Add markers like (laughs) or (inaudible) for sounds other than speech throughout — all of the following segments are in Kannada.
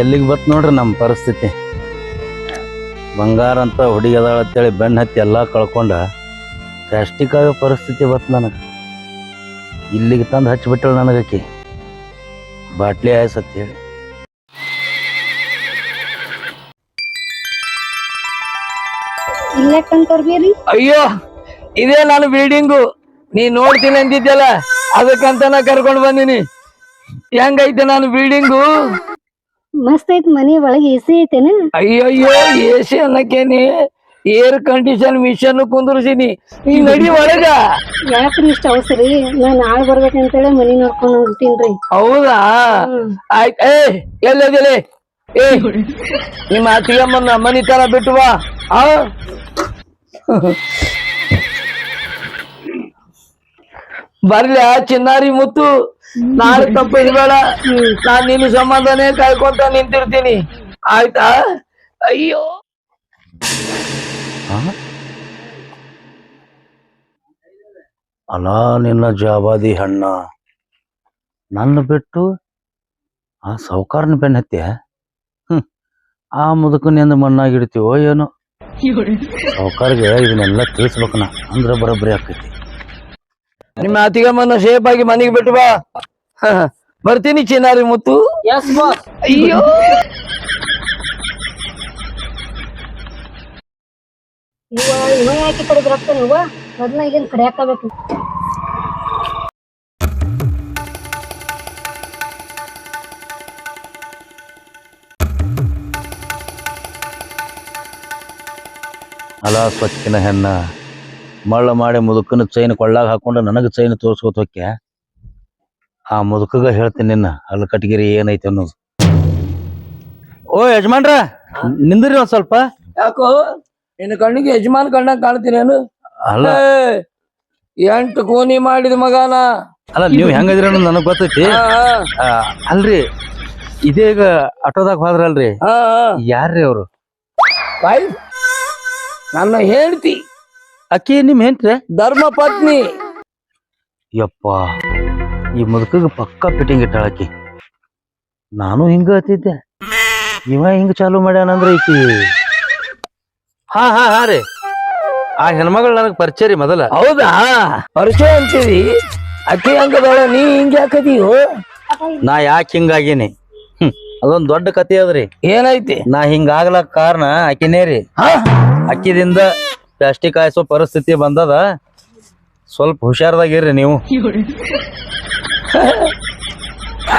ಎಲ್ಲಿಗೆ ಬತ್ ನೋಡ್ರಿ ನಮ್ಮ ಪರಿಸ್ಥಿತಿ? ಬಂಗಾರ ಅಂತ ಹುಡುಗಿದಾಳ ಅಂತೇಳಿ ಬೆನ್ನ ಹತ್ತಿ ಎಲ್ಲ ಕಳ್ಕೊಂಡ ಪ್ಲಾಸ್ಟಿಕ್ ಆಗೋ ಪರಿಸ್ಥಿತಿ ಬತ್ ನನಗೆ. ಇಲ್ಲಿಗೆ ತಂದು ಹಚ್ಚಿಬಿಟ್ಟಳು ನನಗಕ್ಕೆ ಬಾಟ್ಲಿ ಆಯ್ಸ್ ಅಂತ ಹೇಳಿ. ಅಯ್ಯೋ ಇದೇ ನಾನು ಬಿಲ್ಡಿಂಗು. ನೀ ನೋಡ್ತೀನಿ ಅಂತಿದ್ದಲ್ಲ ಅದಕ್ಕಂತ ನಾ ಕರ್ಕೊಂಡು ಬಂದಿನಿ. ಹೆಂಗೈತೆ ನಾನು ಬಿಲ್ಡಿಂಗು? ಮಸ್ತ್ ಐತ್ ಮನಿ ಒಳಗೆ ಎಸಿ ಐತೇನ? ಅಯ್ಯಯ್ಯೋ ಎ ಸಿ ಅನ್ನಕೇನಿ ಏರ್ ಕಂಡೀಷನ್ ಮಿಷನ್ ಕುಂದ್ರಸಿನಿ. ಈ ನಡಿ ಒಳಗ. ಯಾಕ್ರಿ ಇಷ್ಟ ಅವಸರಿ ನಾ ನಾಳೆ ಬರ್ಬೇಕಂತೇಳಿ ಮನಿ ನೋಡ್ಕೊಂಡ್ ಹೋಗ್ತೀನ್ರಿ. ಹೌದಾ. ಆಯ್ತ್ ಏ ಎಲ್ಲ ಏ ನಿಮ್ಮ ಅತಿಯಮ್ಮನ್ನ ಮನಿ ತರ ಬಿಟ್ಟು ಬಾ. ಆ? ಬರ್ಲ ಚಿನ್ನಾರಿ ಮುತ್ತು. ನಾಳೆ ತಪ್ಪಿಸ್ಬೇಡ ನಾನ್ ನಿನ್ನ ಸಂಬಂಧನೇ ಕಾಯ್ಕೊಂತ ನಿಂತಿರ್ತೀನಿ. ಆಯ್ತಾ? ಅಯ್ಯೋ? ಅಲಾ ನಿನ್ನ ಜಾಬಾದಿ ಹಣ್ಣ. ನನ್ನ ಬಿಟ್ಟು ಆ ಸಾವುಕಾರನ ಬೆನ್ನ ಹತ್ಯ? ಹ್ಮ್. ಆ ಮುದುಕನಿಂದ ಮಣ್ಣಾಗಿಡ್ತೀವೋ ಏನೋ? ಸಾವುಕಾರ್ಗೆ ಇದನ್ನೆಲ್ಲ ತಿಳಿಸ್ಬೇಕನ. ಅಂದ್ರೆ ಬರೋಬ್ಬರಿ ಆಕೈತಿ ನಿಮ್ಮ ಅತಿಗಮ್ಮನ ಶೇಪ್ ಆಗಿ ಮನೆಗೆ ಬಿಟ್ಟು ಬಾ. ಹ, ಬರ್ತೀನಿ ಚಿನ್ನಾರಿ ಮುತ್ತು. ಅಯ್ಯೋ. ಇವ ಇವ ಯಾಕೆ ಈ ಕಡೆ ಬರಪ್ತಾನ ಇವ ಮೊದ್ಲ ಈಗೇನ್ ಕಡೆ ಹಾಕಬೇಕು ಅಲ ಸ್ವಚ್ಛನ ಹೆಣ್ಣ. ಮಳ್ಳ ಮಾಡಿ ಮುದುಕನ ಚೈನ್ ಕೊಳ್ಳಾಗ ಹಾಕೊಂಡು ನನಗೆ ಚೈನ್ ತೋರಿಸ್ಕೊತ ಆ ಮುದುಕಗ ಹೇಳ್ತೀನಿ ನಿನ್ನ ಅಲ್ಲಿ ಕಟ್ಗಿರಿ ಏನೈತಿ ಅನ್ನೋದು. ಓ ಯಜಮಾನ್ರ ನಿಂದ್ರಿ ಒಂದ್ ಸ್ವಲ್ಪ. ಯಾಕೋ ನಿನ್ನ ಕಣ್ಣಿಗೆ ಯಜಮಾನ್ ಕಣ್ಣಂಗ್ ಕಾಣ್ತೀನೇನು ಅಲ್ಲ. ಏ, ಎಂಟು ಕೋನಿ ಮಾಡಿದ ಮಗನ. ಅಲ್ಲ ನೀವು ಹೆಂಗದಿರ ಅನ್ನೋದು ನನಗ್ ಗೊತ್ತೈತಿ. ಆ, ಅಲ್ರಿ ಇದೀಗ ಆಟೋದಾಗ ಹೋದ್ರಲ್ರಿ. ಅಲ್ರಿ ಹಾ. ಯಾರ್ರಿ ಅವ್ರು? ಬಾಯ್ ನನ್ನ ಹೇಳ್ತಿ ಅಕ್ಕಿ ನಿಮ್ ಹೆಂಟ್ರೆ? ಧರ್ಮ ಪತ್ನಿ. ಯಪ್ಪ ಈ ಮುದುಕಗ ಪಕ್ಕ ಫಿಟ್ಟಿಂಗ್ ಇಟ್ಟಾಳ ಆಕಿ ನಾನು ಹಿಂಗ ಹತ್ತಿದ್ದೆ ಇವ ಹಿಂಗ ಚಾಲು ಮಾಡ್ಯಾನಂದ್ರ ಈಕಿ. ಹಾ ಹಾ ಹಾ ರೀ. ಆ ಹೆಣ್ಮಗಳು ನನಗ್ ಪರಿಚಯ ರೀ ಮೊದಲ. ಹೌದಾ? ಪರಿಚಯ ಅಂತೀರಿ ಅಕ್ಕಿ ಹಂಗದಳ ನೀ ಹಿಂಗ ಹಾಕದೀಯೋ ನಾ ಯಾಕೆ ಹಿಂಗಾಗೀನಿ ಹ್ಮ್ ಅದೊಂದ್ ದೊಡ್ಡ ಕತೆ ಅದ್ರಿ. ಏನೈತಿ ನಾ ಹಿಂಗಾಗ್ಲಕ್ ಕಾರಣ ಆಕಿನೇ ರೀ. ಹಾ? ಅಕ್ಕಿದಿಂದ ಪ್ಲಾಸ್ಟಿಕ್ ಹಾಯಿಸೋ ಪರಿಸ್ಥಿತಿ ಬಂದದ, ಸ್ವಲ್ಪ ಹುಷಾರದಾಗಿರ್ರಿ ನೀವು.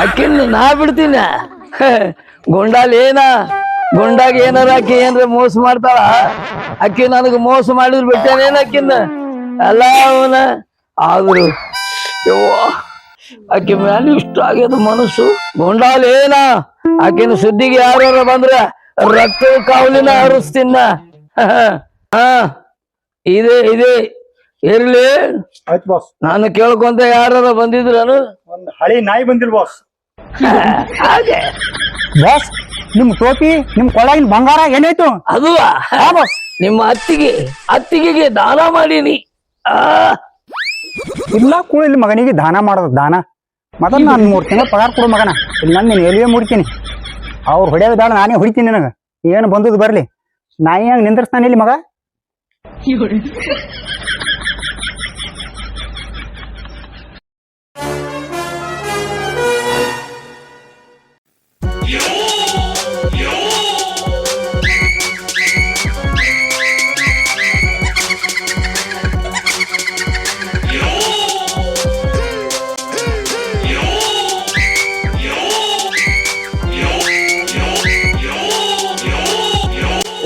ಅಕ್ಕಿನ ನಾ ಬಿಡ್ತೀನ. ಗುಂಡಾಲ್ ಏನ, ಗುಂಡಾಗ ಏನಾರ ಅಕ್ಕಿ ಏನ್ರ ಮೋಸ ಮಾಡ್ತಾಳ? ಅಕ್ಕಿ ನನಗ ಮೋಸ ಮಾಡಿದ್ರು ಬಿಟ್ಟೇನೇನ ಅಕ್ಕಿನ ಅಲ್ಲ ಅವನ. ಆದ್ರು ಅಕ್ಕಿ ಮ್ಯಾಲ ಇಷ್ಟ ಆಗ್ಯದ ಮನಸ್ಸು. ಗುಂಡಾಲ್ ಏನ, ಆಕಿನ ಸುದ್ದಿಗೆ ಯಾರ್ಯಾರ ಬಂದ್ರ ರಕ್ತ ಕಾವಲಿನ ಹರಿಸ್ತೀನ ಹಾ. ಇದೆ ಇದೆ. ಇರ್ಲಿ. ಆಯ್ತು ಬಾಸ್ ನಾನು ಕೇಳ್ಕೊಂತ ಯಾರ ಬಂದಿದ್ರನು? ಒಂದ್ ಹಳಿ ನಾಯಿ ಬಂದಿಲ್ ಬಾಸ್ ಹಾಗೆ. ಬಾಸ್ ನಿಮ್ ಟೋಪಿ ನಿಮ್ ಕೊಳಗಿನ ಬಂಗಾರ ಏನಾಯ್ತು? ಅದು ನಿಮ್ಮ ಅತ್ತಿಗೆ ಅತ್ತಿಗೆಗೆ ದಾನ ಮಾಡೀನಿ. ಆ. ಇಲ್ಲ ಕೂಡ ಇಲ್ಲಿ ಮಗನಿಗೆ ದಾನ ಮಾಡೋದು ದಾನ. ಮತ್ತ ನಾನು ಮೂರ್ ತಿಂಗಳು ಪಗಾರ ಕೊಡು ಮಗನ. ಇಲ್ಲ ನಾನು ನೀನು ಎಲ್ಲಿಯೇ ಮುಡ್ತೀನಿ ಅವ್ರು ಹೊಡೆಯೋದು ಬೇಡ ನಾನೇ ಹೊಡಿತೀನಿ ನನಗ. ಏನು ಬಂದದ್ದು ಬರಲಿ. ನಾಯಿ ಹಂಗೆ ನಿಂದ್ರಸ್ತಾನೆ ಇಲ್ಲಿ ಮಗ?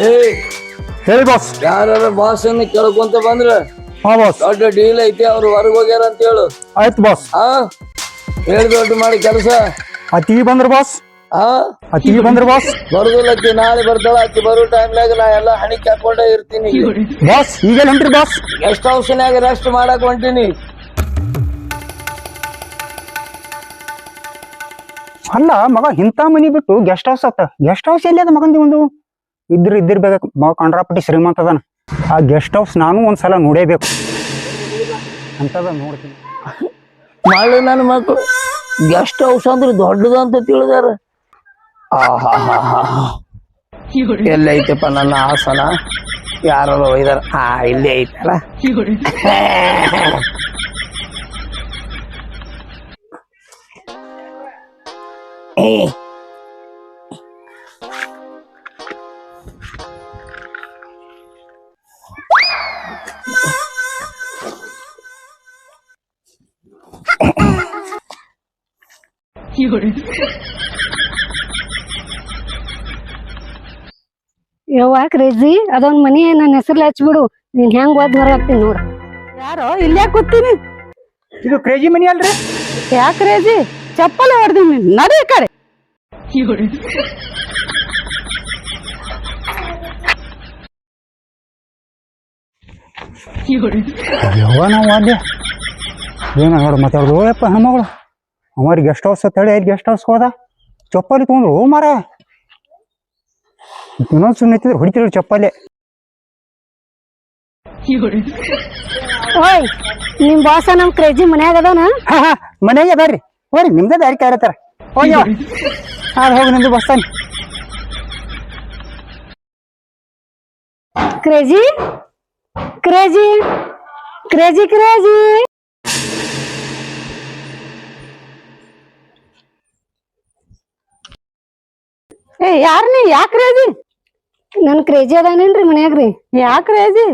ಏ ಹೇಳಿ ಬಾಸ್ ಯಾರ ಬಾಸ್ ಅನ್ನ ಕೇಳ್ಕೊಂತ ಬಂದ್ರ ಹಾ ಬಾಸ್ ದೊಡ್ಡ ಡೀಲ್ ಐತಿ ಅವ್ರು ಹೊರಗೆ ಹೋಗ್ಯಾರ ಅಂತ ಹೇಳು. ಆಯ್ತು ಬಾಸ್ ಹಾ? ಹೇಳಿ ದೊಡ್ಡ ಮಾಡಿ ಕೆಲಸ. ಅತಿಗೆ ಬಂದ್ರ ಬಾಸ್ ಹಾ? ಅತ್ತಿಗೆ ಬಂದ್ರ ಬಾಸ್ ಬರುದಿಲ್ಲ ಅಕ್ಕಿ ನಾಳೆ ಬರ್ತಾಳ ಅಕ್ಕಿ ಬರೋ ಟೈಮ್ನಾಗ ನಾ ಎಲ್ಲ ಹಣಿ ಹಾಕೊಂಡೇ ಇರ್ತೀನಿ. ಬಾಸ್ ಈಗ ಹೊಂಟ್ರಿ ಬಾಸ್ ಗೆಸ್ಟ್ ಹೌಸ್ನ್ಯಾಗ ರೆಸ್ಟ್ ಮಾಡಕ್ ಹೊಂಟೀನಿ. ಅಲ್ಲ ಮಗ ಇಂಥ ಮನಿ ಬಿಟ್ಟು ಗೆಸ್ಟ್ ಹೌಸ್ ಆತ. ಗೆಸ್ಟ್ ಹೌಸ್ ಎಲ್ಲಿ ಅದ ಮಗಂದಿ ಒಂದು? ಇದ್ರ ಇದ್ದಿರ್ಬೇಕು ಮಗ ಕಂಡ್ರಾಪಟ್ಟಿ ಶ್ರೀಮಂತ ಅದಾನ. ಆ ಗೆಸ್ಟ್ ಹೌಸ್ ನಾನು ಒಂದ್ಸಲ ನೋಡೇಬೇಕು. ಅಂತದ ನೋಡ್ತೀನಿ. ಮಾಡಿ ನನ್ನ ಮಕ್ಕಳು ಗೆಸ್ಟ್ ಹೌಸ್ ಅಂದ್ರೆ ದೊಡ್ಡದಂತ ತಿಳಿದಾರ. ಆಹಾಹಾಹಾ. ಎಲ್ಲೈತಪ್ಪ ನನ್ನ ಆಸನ ಯಾರು ಒಯ್ದಾರ. ಹಾ ಇಲ್ಲೇ ಐತಲ್ಲ. (laughs) ಯವ್ವ ಕ್ರೇಜಿ? ಅದೊಂದ್ ಮನಿ ನನ್ನ ಹೆಸರ್ಲಿ ಹಚ್ಬಿಡು. ನೀನ್ ಹೆಂಗ್ ಓದ್ ಹೊರ ನೋಡ. ಯಾರೋ? ಇಲ್ಲೇ ಕೂತೀನಿ? ಇದು ಕ್ರೇಜಿ ಮನಿ ಅಲ್ರಿ? ಯಾಕೆ ರೇಜಿ ಚಪ್ಪಲ್ ಹೊಡೆದಿ ನಡಿ ಕಡೆ. ಯವ್ವ ನಾವು ಅಲ್ಲೇ ಏನ ನೋಡು ಮಾತಾಡ್ದು. ಯಪ್ಪ ಹೆಣ್ಮಗಳು ಅಮ್ಮರಿಗೆ ಗೆಸ್ಟ್ ಹೌಸ್ ತಳಿ ಐದು ಗೆಸ್ಟ್ ಹೌಸ್ ಹೋದ. ಚಪ್ಪಲಿ ತೊಗೊಂಡ್ರು. ಹೋ ಮಾರ. ಇನ್ನೊಂದು ಸುಮ್ಮನೆ ನಿಂತಿದ್ರು ಹೊಡಿತಿದ್ರು ಚಪ್ಪಲಿ. ಓಯ್ ನಿಮ್ ಬಾಸ ನಮ್ ಕ್ರೇಜಿ ಮನ್ಯಾಗ ಅದಾನ? ಹಾ ಹಾ ಮನೆಗೆ ಬರ್ರಿ ಹೋರಿ ನಿಮ್ದೇ ದಾರಿ ಕಾಯತ್ತಾರ ಹೋಗಿ ಹಾ ಹೋಗಿ ನಿಮ್ದು ಬಸ್ತಾನೆ ಕ್ರೇಜಿ ಕ್ರೇಜಿ ಕ್ರೇಜಿ ಕ್ರೇಜಿ ಏ ಯಾರ್ ನೀ? ಯಾಕೆ ರೇಜಿ ನನ್ ಕ್ರೇಜಿ ಅದಾನೇನ್ರಿ ಮನ್ಯಾಗ್ರಿ ಯಾಕೆ ರೇಜಿ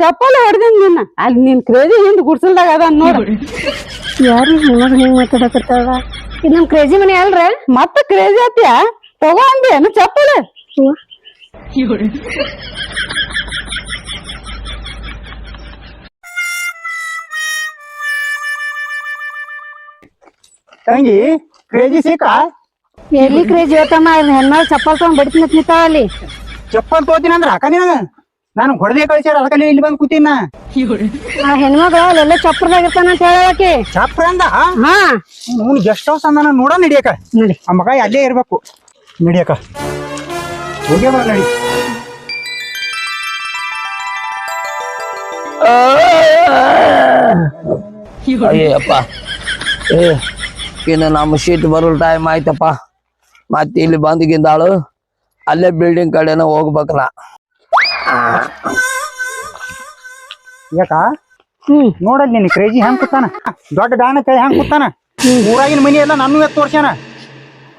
ಚಪ್ಪಲ್ ಹೊಡೆದಿನಿ ನಿನ್ನ. ಅಲ್ಲಿ ನಿನ್ ಕ್ರೇಜಿ ಹಿಂದ್ ಗುಡ್ಸಲ್ದಾಗ ಅದ ನೋಡು. ಯಾರು ಹೆಣ್ಮಗ್ ಹೆಂಗ್ ಮಾತಾಡಕತ್ತಾಳ? ಇದು ನಮ್ ಕ್ರೇಜಿ ಮನೆ ಅಲ್ರಿ? ಮತ್ತ ಕ್ರೇಜಿ ಆತ್ಯಾ? ತಗೋ ಅಂದೆ ಏನು ಚಪ್ಪಲ್. ತಂಗಿ ಕ್ರೇಜಿ ಸಿಕ್ಕ? ಎಲ್ಲಿ ಕ್ರೇಜಿ ಇವತ್ತಮ್ಮ ಹೆಣ್ಮಗ್ ಚಪ್ಪಲ್ ತಗೊಂಡ್ ಬಡಿತೀನಿ ನಿಂತಾಳ ಅಲ್ಲಿ. ಚಪ್ಪಲ್ ತೋತೀನಿ ಅಂದ್ರ ಹಾಕ ನಿನಗ ನಾನು ಹೊಡೆದೇ ಕಳಿಸ್ಯಾರ ಅದಕ್ಕೆ ಇಲ್ಲಿ ಬಂದು ಕೂತೀನ ಆ ಹೆಣ್ಮಗ ಅಲ್ಲೆಲ್ಲ ಚಪ್ಪರ್ದಾಗ ಇರ್ತಾನ ಅಂತ ಹೇಳಕ್ಕೆ ಚಪ್ಪರ ಅಂದ? ಹಾ. ಅವ್ನು ಗೆಸ್ಟ್ ಹೌಸ್ ಅಂದ ನೋಡ ನಡಿಯಕ ನೋಡಿ. ಆ ಮಗ ಅಲ್ಲೇ ಇರ್ಬೇಕು. ನಡಿಯಕ ಹೋಗಿ ಬರ ನಡಿ. ಅಯ್ಯಪ್ಪ ಏ ಇನ್ನು ನಮ್ಮ ಶೀಟ್ ಬರೋ ಟೈಮ್ ಆಯ್ತಪ್ಪ. ಮತ್ತೆ ಇಲ್ಲಿ ಬಂದಿಗಿಂದಾಳು ಅಲ್ಲೇ ಬಿಲ್ಡಿಂಗ್ ಕಡೆನ ಹೋಗ್ಬೇಕಲ್ಲ ನಾ ಯಾಕ? ಹ್ಮ್. ನೋಡಲ್ ನೀನು ಕ್ರೇಜಿ ಹೆಂಗ್ ಕೂತಾನ. ದೊಡ್ಡ ದಾನ ಕೈ ಹೆಂಗ್ ಕೂತಾನ. ಊರಾಗಿನ ಮನಿ ಎಲ್ಲ ನಾನು ಎತ್ತು ತೋರ್ಸ್ಯಾನ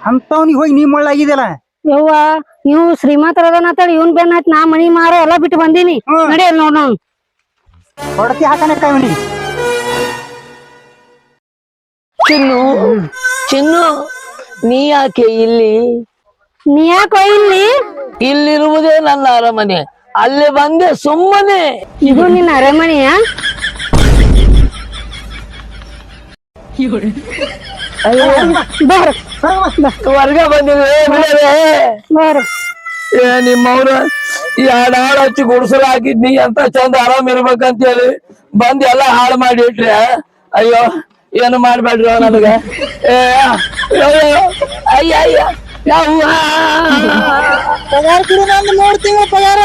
ಅಂತವ್ನಿಗೆ ಹೋಗಿ ನೀ ಮಳ್ಳಾಗಿದೆಯಲ್ಲ ಯವ್ವ ಇವು ಶ್ರೀಮಂತರ ಅದಾನ ಅಂತೇಳಿ ಇವನ್ ಬೆನ್ನ ಹತ್ತಿ ನಾ ಮನಿ ಮಾರ ಎಲ್ಲ ಬಿಟ್ಟು ಬಂದೀನಿ. ನಡಿ ನೋಡ್ ನಾವು ಹೊಡತಿ ಹಾಕನ ಕಾಯವನಿ ಚಿನ್ನು ಚಿನ್ನು ನೀ ಯಾಕೆ ಇಲ್ಲಿ? ನೀ ಯಾಕೋ ಇಲ್ಲಿ? ಇಲ್ಲಿರುವುದೇ ನನ್ನ ಅರಮನೆ ಅಲ್ಲಿ ಬಂದೆ ಸುಮ್ಮನೆ. ಇದು ನಿನ್ನ ಅರಮನೆಯ? ವರ್ಗ ಬಂದಿದೆ ಏ ನಿಮ್ಮವ್ರ ಎರಡ್ ಹಾಳು ಹಚ್ಚಿ ಗುಡಿಸಲು ಹಾಕಿದ್ನಿ ಎಂತ ಚಂದ ಆರಾಮ್ ಇರ್ಬೇಕಂತ ಹೇಳಿ ಬಂದ್ ಎಲ್ಲ ಹಾಳು ಮಾಡಿ ಇಟ್ರೆ ಅಯ್ಯೋ. ಏನು ಮಾಡ್ಬೇಡ್ರಿ ನನಗ ಅಯ್ಯೋ ಅಯ್ಯ ಯವ್ವ. ಪಗಾರ ಕೊಡು ನಾನು ಮೂರು ಪಗಾರ